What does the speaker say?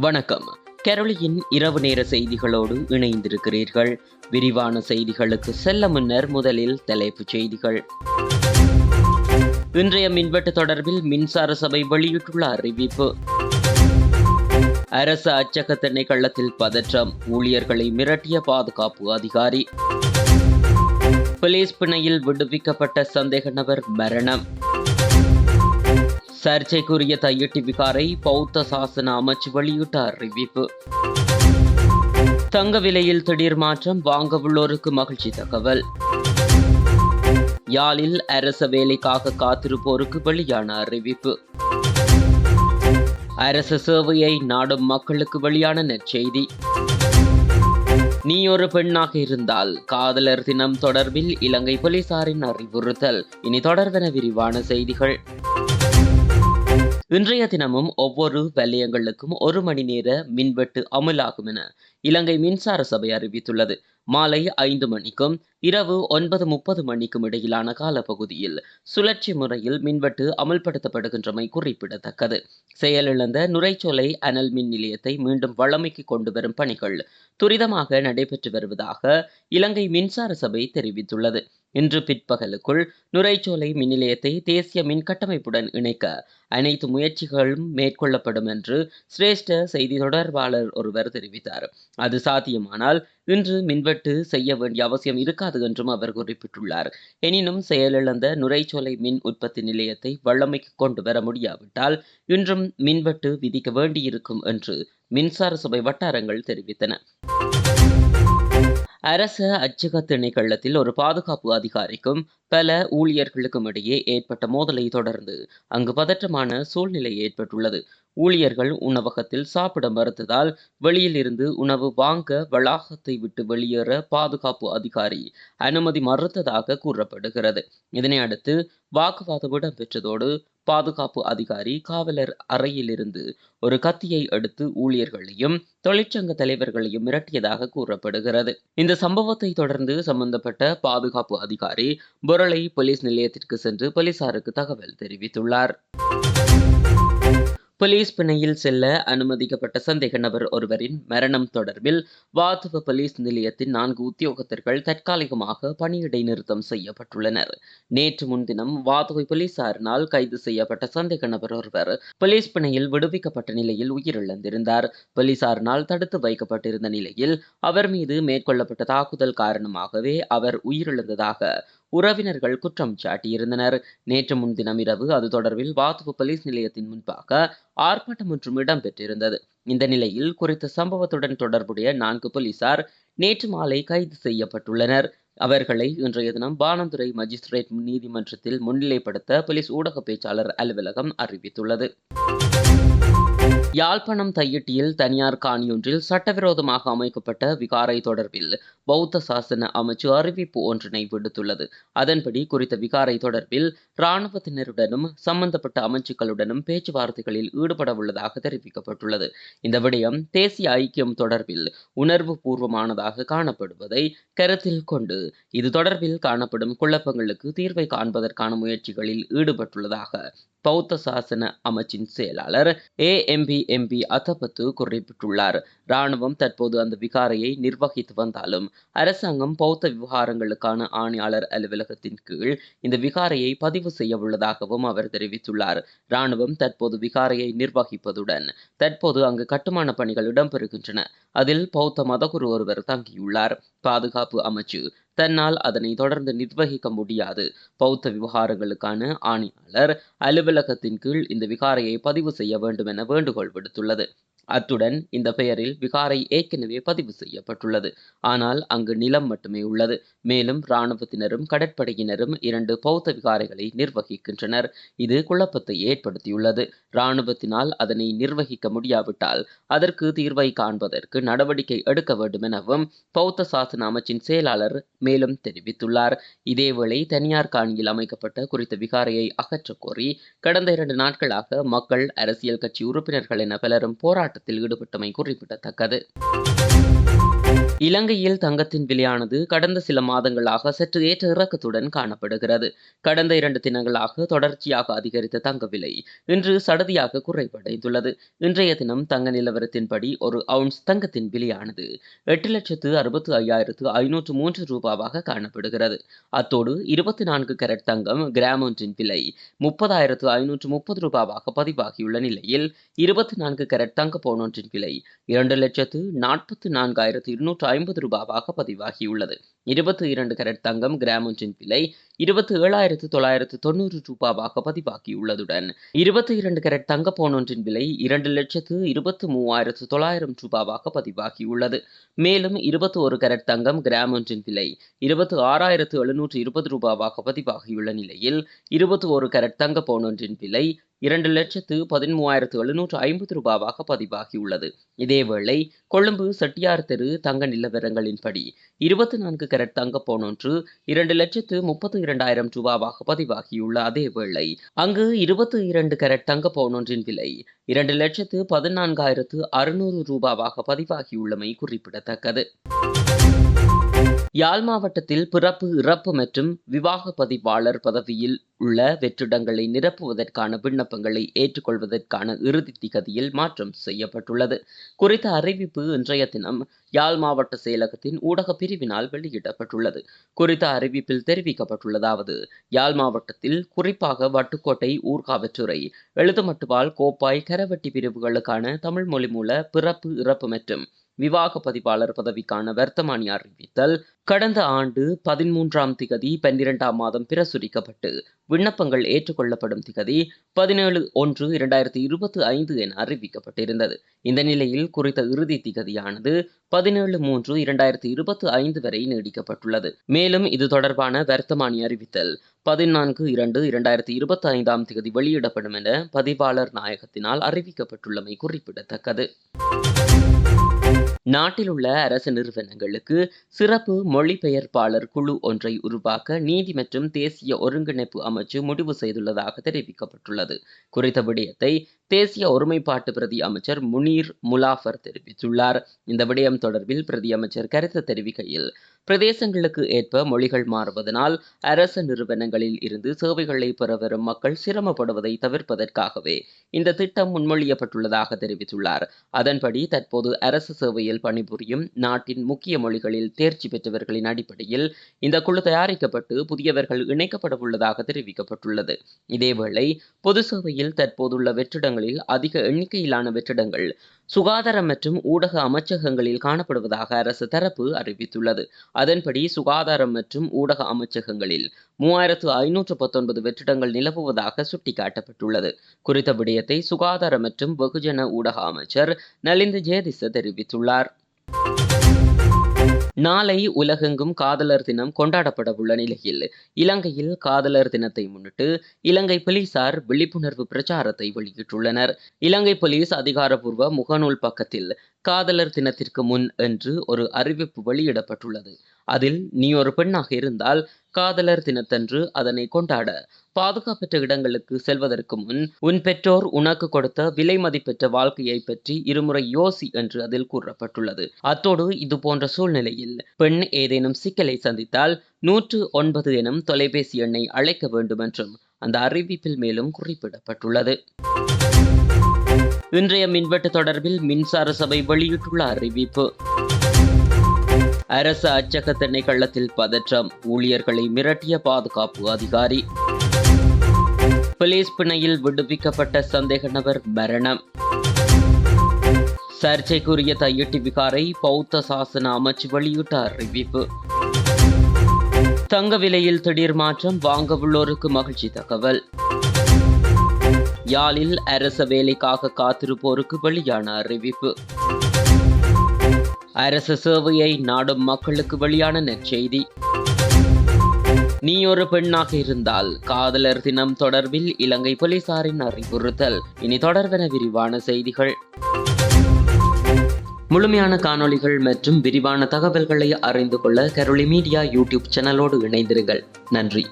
வணக்கம். கெரளியின் இரவு நேர செய்திகளோடு இணைந்திருக்கிறீர்கள். விரிவான செய்திகளுக்கு செல்ல முன்னர் முதலில் தலைப்புச் செய்திகள். இன்றைய மின்வெட்டு தொடர்பில் மின்சார சபை வெளியிட்டுள்ள அறிவிப்பு. அரசு அச்சக திணைக்களத்தில் பதற்றம் ஊழியர்களை மிரட்டிய பாதுகாப்பு அதிகாரி. போலீஸ் பிணையில் விடுவிக்கப்பட்ட சந்தேக நபர் மரணம். சர்ச்சைக்குரிய தையட்டி விகாரை பௌத்த சாசன அமைச்சு வெளியிட்ட அறிவிப்பு. தங்க விலையில் திடீர் மாற்றம் வாங்க உள்ளோருக்கு மகிழ்ச்சி தகவல். யாழில் அரச வேலைக்காக காத்திருப்போருக்கு வெளியான அறிவிப்பு. அரச சேவையை நாடும் மக்களுக்கு வெளியான நற்செய்தி. நீ ஒரு பெண்ணாக இருந்தால் காதலர் தினம் தொடர்பில் இலங்கை போலீசாரின் அறிவுறுத்தல். இனி தொடர்பென விரிவான செய்திகள். இன்றைய தினமும் ஒவ்வொரு வலயங்களுக்கும் ஒரு மணி நேர மின்வெட்டு அமலாகும் என இலங்கை மின்சார சபை அறிவித்துள்ளது. மாலை ஐந்து மணிக்கும் இரவு ஒன்பது முப்பது மணிக்கும் இடையிலான காலப்பகுதியில் சுழற்சி முறையில் மின்வெட்டு அமல்படுத்தப்படுகின்றமை குறிப்பிடத்தக்கது. செயலிழந்த நுரைச்சோலை அனல் மின் நிலையத்தை மீண்டும் வழமைக்கு கொண்டு வரும் பணிகள் துரிதமாக நடைபெற்று வருவதாக இலங்கை மின்சார சபை தெரிவித்துள்ளது. இன்று பிற்பகலுக்குள் நுரைச்சோலை மின் நிலையத்தை தேசிய மின் கட்டமைப்புடன் இணைக்க அனைத்து முயற்சிகளும் மேற்கொள்ளப்படும் என்று சிரேஷ்ட செய்தி தொடர்பாளர் ஒருவர் தெரிவித்தார். அது சாத்தியமானால் இன்று மின்வெட்டு செய்ய வேண்டிய அவசியம் இருக்காது என்றும் அவர் குறிப்பிட்டுள்ளார். எனினும் செயலிழந்த நுரைச்சோலை மின் உற்பத்தி நிலையத்தை வல்லமைக்கு கொண்டு வர முடியாவிட்டால் இன்றும் மின்வெட்டு விதிக்க வேண்டியிருக்கும் என்று மின்சார சபை வட்டாரங்கள் தெரிவித்தன. அரச அச்சக திணைக்களத்தில் ஒரு பாதுகாப்பு அதிகாரிக்கும் பல ஊழியர்களுக்கும் இடையே ஏற்பட்ட மோதலை தொடர்ந்து அங்கு பதற்றமான சூழ்நிலை ஏற்பட்டுள்ளது. ஊழியர்கள் உணவகத்தில் சாப்பிட மறுத்ததால் வெளியில் இருந்து உணவு வாங்க வளாகத்தை விட்டு வெளியேற பாதுகாப்பு அதிகாரி அனுமதி மறுத்ததாக கூறப்படுகிறது. இதனை அடுத்து வாக்குவாதம் இடம்பெற்றதோடு பாதுகாப்பு அதிகாரி காவலர் அறையிலிருந்து ஒரு கத்தியை எடுத்து ஊழியர்களையும் தொழிற்சங்க தலைவர்களையும் மிரட்டியதாக கூறப்படுகிறது. இந்த சம்பவத்தை தொடர்ந்து சம்பந்தப்பட்ட பாதுகாப்பு அதிகாரி பொருளை போலீஸ் நிலையத்திற்கு சென்று போலீசாருக்கு தகவல் தெரிவித்துள்ளார். போலீஸ் பிணையில் செல்ல அனுமதிக்கப்பட்ட சந்தேக நபர் ஒருவரின் மரணம் தொடர்பில் வாத்துவ போலீஸ் நிலையத்தின் நான்கு உத்தியோகத்தர்கள் தற்காலிகமாக பணியிடை நிறுத்தம் செய்யப்பட்டுள்ளனர். நேற்று முன்தினம் வாத்துவை போலீசாரினால் கைது செய்யப்பட்ட சந்தேக நபர் ஒருவர் போலீஸ் பிணையில் விடுவிக்கப்பட்ட நிலையில் உயிரிழந்திருந்தார். போலீசாரினால் தடுத்து வைக்கப்பட்டிருந்த நிலையில் அவர் மீது மேற்கொள்ளப்பட்ட தாக்குதல் காரணமாகவே அவர் உயிரிழந்ததாக உறவினர்கள் குற்றம் சாட்டியிருந்தனர். நேற்று முன்தினம் இரவு அது தொடர்பில் வாத்துவ போலீஸ் நிலையத்தின் முன்பாக ஆர்ப்பாட்டம் ஒன்றும் இடம்பெற்றிருந்தது. இந்த நிலையில் குறித்த சம்பவத்துடன் தொடர்புடைய நான்கு போலீசார் நேற்று மாலை கைது செய்யப்பட்டுள்ளனர். அவர்களை இன்றைய தினம் பானந்துறை மஜிஸ்ட்ரேட் நீதிமன்றத்தில் முன்னிலைப்படுத்த போலீஸ் ஊடக பேச்சாளர் அலுவலகம் அறிவித்துள்ளது. யாழ்ப்பாணம் தையிட்டியில் தனியார் காணியொன்றில் சட்டவிரோதமாக அமைக்கப்பட்ட விகாரை தொடர்பில் பௌத்த சாசன அமைச்சு அறிவிப்பு ஒன்றினை விடுத்துள்ளது. அதன்படி குறித்த விகாரை தொடர்பில் இராணுவத்தினருடனும் சம்பந்தப்பட்ட அமைச்சுக்களுடனும் பேச்சுவார்த்தைகளில் ஈடுபட உள்ளதாக தெரிவிக்கப்பட்டுள்ளது. இந்த விடயம் தேசிய ஐக்கியம் தொடர்பில் உணர்வு பூர்வமானதாக காணப்படுவதை கருத்தில் கொண்டு இது தொடர்பில் காணப்படும் குழப்பங்களுக்கு தீர்வை காண்பதற்கான முயற்சிகளில் ஈடுபட்டுள்ளதாக பௌத்த சாசன அமைச்சின் செயலாளர் ஏ எம்பி எம்பி அத்தபத்து குறிப்பிட்டுள்ளார். ராணுவம் தற்போது அந்த விகாரையை நிர்வகித்து வந்தாலும் அரசாங்கம் பௌத்த விவகாரங்களுக்கான ஆணையாளர் அலுவலகத்தின் கீழ் இந்த விகாரையை பதிவு செய்ய உள்ளதாகவும் அவர் தெரிவித்துள்ளார். ராணுவம் தற்போது விகாரையை நிர்வகிப்பதுடன் தற்போது அங்கு கட்டுமான பணிகள் இடம்பெறுகின்றன. அதில் பௌத்த மதகுரு ஒருவர் தங்கியுள்ளார். பாதுகாப்பு அமைச்சு தன்னால் அதனை தொடர்ந்து நிர்வகிக்க முடியாது. பௌத்த விவகாரங்களுக்கான ஆணையாளர் அலுவலகத்தின் கீழ் இந்த விகாரையை பதிவு செய்ய வேண்டும் என வேண்டுகோள் விடுத்துள்ளது. அத்துடன் இந்த பெயரில் விகாரை ஏற்கனவே பதிவு செய்யப்பட்டுள்ளது. ஆனால் அங்கு நிலம் மட்டுமே உள்ளது. மேலும் இராணுவத்தினரும் கடற்படையினரும் இரண்டு பௌத்த விகாரைகளை நிர்வகிக்கின்றனர். இது குழப்பத்தை ஏற்படுத்தியுள்ளது. இராணுவத்தினால் அதனை நிர்வகிக்க முடியாவிட்டால் அதற்கு தீர்வை காண்பதற்கு நடவடிக்கை எடுக்க வேண்டும் எனவும் பௌத்த சாசன அமைச்சின் செயலாளர் மேலும் தெரிவித்துள்ளார். இதேவேளை தனியார் காணியில் அமைக்கப்பட்ட குறித்த விகாரையை அகற்றக் கோரி கடந்த இரண்டு நாட்களாக மக்கள் அரசியல் கட்சி உறுப்பினர்கள் என பலரும் போராட்டத்தில் ஈடுபட்டமை குறிப்பிடத்தக்கது. இலங்கையில் தங்கத்தின் விலையானது கடந்த சில மாதங்களாக சற்று ஏற்ற இறக்கத்துடன் காணப்படுகிறது. கடந்த இரண்டு தினங்களாக தொடர்ச்சியாக அதிகரித்த தங்க விலை இன்று சடதியாக குறைவடைந்துள்ளது. இன்றைய தினம் தங்க நிலவரத்தின்படி ஒரு அவுன்ஸ் தங்கத்தின் விலையானது எட்டு லட்சத்து அறுபத்து ஐயாயிரத்து ஐநூற்று மூன்று ரூபாவாக காணப்படுகிறது. அத்தோடு இருபத்தி நான்கு கேரட் தங்கம் கிராம் ஒன்றின் விலை முப்பதாயிரத்து ஐநூற்று முப்பது ரூபாவாக பதிவாகியுள்ள நிலையில் இருபத்தி நான்கு கேரட் தங்க பவுன் ஒன்றின் விலை இரண்டு லட்சத்து நாற்பத்தி நான்காயிரத்து இருநூற்று ஐம்பது ரூபாவாக பதிவாகியுள்ளது. இருபத்தி இரண்டு கரட் தங்கம் கிராம் ஒன்றின் விலை இருபத்தி ஏழாயிரத்து தொள்ளாயிரத்து தொண்ணூறு ரூபாவாக பதிவாகியுள்ளதுடன் இருபத்தி இரண்டு கரட் தங்க பவுன் ஒன்றின் விலை இரண்டு லட்சத்து இருபத்து மூவாயிரத்து தொள்ளாயிரம் ரூபாவாக பதிவாகியுள்ளது. மேலும் இருபத்தி ஒரு கரட் தங்கம் கிராம் ஒன்றின் விலை இருபத்தி ஆறாயிரத்து எழுநூற்று இருபது ரூபாவாக பதிவாகியுள்ள நிலையில் இருபத்தி ஒரு கரட் தங்க பவுன் ஒன்றின் விலை இரண்டு லட்சத்து பதிமூவாயிரத்து எழுநூற்று ஐம்பது ரூபாவாக பதிவாகியுள்ளது. இதேவேளை கொழும்பு செட்டியார் தெரு தங்க நிலவரங்களின்படி இருபத்தி நான்கு கேரட் தங்க பவுன் ஒன்று இரண்டு லட்சத்து முப்பத்து இரண்டாயிரம் ரூபாவாக பதிவாகியுள்ள அதேவேளை அங்கு இருபத்தி இரண்டு கேரட் தங்க பவுன் ஒன்றின் விலை இரண்டு லட்சத்து பதினான்காயிரத்து அறுநூறு ரூபாவாக பதிவாகியுள்ளமை குறிப்பிடத்தக்கது. யாழ் மாவட்டத்தில் பிறப்பு இறப்பு மற்றும் விவாக பதிவாளர் பதவியில் உள்ள வெற்றிடங்களை நிரப்புவதற்கான விண்ணப்பங்களை ஏற்றுக்கொள்வதற்கான இறுதி திகதியில் மாற்றம் செய்யப்பட்டுள்ளது. குறித்த அறிவிப்பு இன்றைய தினம் யாழ் மாவட்ட செயலகத்தின் ஊடக பிரிவினால் வெளியிடப்பட்டுள்ளது. குறித்த அறிவிப்பில் தெரிவிக்கப்பட்டுள்ளதாவது யாழ் மாவட்டத்தில் குறிப்பாக வட்டுக்கோட்டை ஊர்காவற்றுறை எழுதுமட்டுவால் கோப்பாய் கரவட்டி பிரிவுகளுக்கான தமிழ் மொழி மூல பிறப்பு இறப்பு மற்றும் விவாக பதிவாளர் பதவிக்கான வர்த்தமானி அறிவித்தல். கடந்த ஆண்டு பதிமூன்றாம் திகதி பன்னிரெண்டாம் மாதம் பிரசுரிக்கப்பட்டு விண்ணப்பங்கள் ஏற்றுக்கொள்ளப்படும் திகதி பதினேழு ஒன்று இரண்டாயிரத்தி இருபத்தி ஐந்து என அறிவிக்கப்பட்டிருந்தது. இந்த நிலையில் குறித்த இறுதி திகதியானது பதினேழு மூன்று இரண்டாயிரத்தி இருபத்தி ஐந்து வரை நீடிக்கப்பட்டுள்ளது. மேலும் இது தொடர்பான வர்த்தமானி அறிவித்தல் பதினான்கு இரண்டு இரண்டாயிரத்தி இருபத்தி ஐந்தாம் திகதி வெளியிடப்படும் என பதிவாளர் நாயகத்தினால் அறிவிக்கப்பட்டுள்ளமை குறிப்பிடத்தக்கது. நாட்டில் உள்ள அரசு நிறுவனங்களுக்கு சிறப்பு மொழிபெயர்ப்பாளர் குழு ஒன்றை உருவாக்க நீதி மற்றும் தேசிய ஒருங்கிணைப்பு அமைச்சு முடிவு செய்துள்ளதாக தெரிவிக்கப்பட்டுள்ளது. குறித்த விடயத்தை தேசிய ஒருமைப்பாட்டு பிரதி அமைச்சர் முனீர் முலாஃபர் தெரிவித்துள்ளார். இந்த விடயம் தொடர்பில் பிரதி அமைச்சர் கருத்து தெரிவிக்கையில் பிரதேசங்களுக்கு ஏற்ப மொழிகள் மாறுவதனால் அரச நிறுவனங்களில் இருந்து சேவைகளை பெற வரும் மக்கள் சிரமப்படுவதை தவிர்ப்பதற்காகவே இந்த திட்டம் முன்மொழியப்பட்டுள்ளதாக தெரிவித்துள்ளார். அதன்படி தற்போது அரசு சேவையில் பணிபுரியும் நாட்டின் முக்கிய மொழிகளில் தேர்ச்சி பெற்றவர்களின் அடிப்படையில் இந்த குழு தயாரிக்கப்பட்டு புதியவர்கள் இணைக்கப்பட உள்ளதாக தெரிவிக்கப்பட்டுள்ளது. இதேவேளை பொது சேவையில் தற்போதுள்ள வெற்றிடங்களில் அதிக எண்ணிக்கையிலான வெற்றிடங்கள் சுகாதார மற்றும் ஊடக அமைச்சகங்களில் காணப்படுவதாக அரசு தரப்பு அறிவித்துள்ளது. அதன்படி சுகாதாரம் மற்றும் ஊடக அமைச்சகங்களில் மூவாயிரத்து ஐநூற்று பத்தொன்பது வெற்றிடங்கள் நிலவுவதாக சுட்டிக்காட்டப்பட்டுள்ளது. குறித்த விடயத்தை சுகாதார மற்றும் வெகுஜன ஊடக அமைச்சர் நலிந்த ஜேதிச தெரிவித்துள்ளார். நாளை உலகெங்கும் காதலர் தினம் கொண்டாடப்பட உள்ள நிலையில் இலங்கையில் காதலர் தினத்தை முன்னிட்டு இலங்கை போலீசார் விழிப்புணர்வு பிரச்சாரத்தை வெளியிட்டுள்ளனர். இலங்கை போலீஸ் அதிகாரப்பூர்வ முகநூல் பக்கத்தில் காதலர் தினத்திற்கு முன் என்று ஒரு அறிவிப்பு வெளியிடப்பட்டுள்ளது. அதில் நீ ஒரு பெண்ணாக இருந்தால் காதலர் தினத்தன்று அதனை கொண்டாட பாதுகாப்பற்ற இடங்களுக்கு செல்வதற்கு முன் உன் பெற்றோர் உனக்கு கொடுத்த விலை மதிப்பெற்ற வாழ்க்கையை பற்றி இருமுறை யோசி என்று அதில் கூறப்பட்டுள்ளது. அத்தோடு இது போன்ற சூழ்நிலையில் பெண் ஏதேனும் சிக்கலை சந்தித்தால் நூற்று ஒன்பது எனும் தொலைபேசி எண்ணை அழைக்க வேண்டும் என்றும் அந்த அறிவிப்பில் மேலும் குறிப்பிடப்பட்டுள்ளது. இன்றைய மின்வெட்டு தொடர்பில் மின்சார சபை வெளியிட்டுள்ள அறிவிப்பு. அரசு அச்சக திணைக்களத்தில் பதற்றம் ஊழியர்களை மிரட்டிய பாதுகாப்பு அதிகாரி. போலீஸ் பிணையில் விடுவிக்கப்பட்ட சந்தேக நபர் மரணம். சர்ச்சைக்குரிய தையட்டி விகாரை பௌத்த சாசன அமைச்சு வெளியிட்ட அறிவிப்பு. தங்க விலையில் திடீர் மாற்றம் வாங்க உள்ளோருக்கு மகிழ்ச்சி தகவல். யாழில் அரச வேலைக்காக காத்திருப்போருக்கு வெளியான அறிவிப்பு. அரச சேவையை நாடும் மக்களுக்கு வெளியான நற்செய்தி. நீ ஒரு பெண்ணாக இருந்தால் காதலர் தினம் தொடர்பில் இலங்கை போலீசாரின் அறிவுறுத்தல். இனி தொடர்பென விரிவான செய்திகள். முழுமையான காணொளிகள் மற்றும் விரிவான தகவல்களை அறிந்து கொள்ள கரோலி மீடியா யூடியூப் சேனலோடு இணைந்திருங்கள். நன்றி.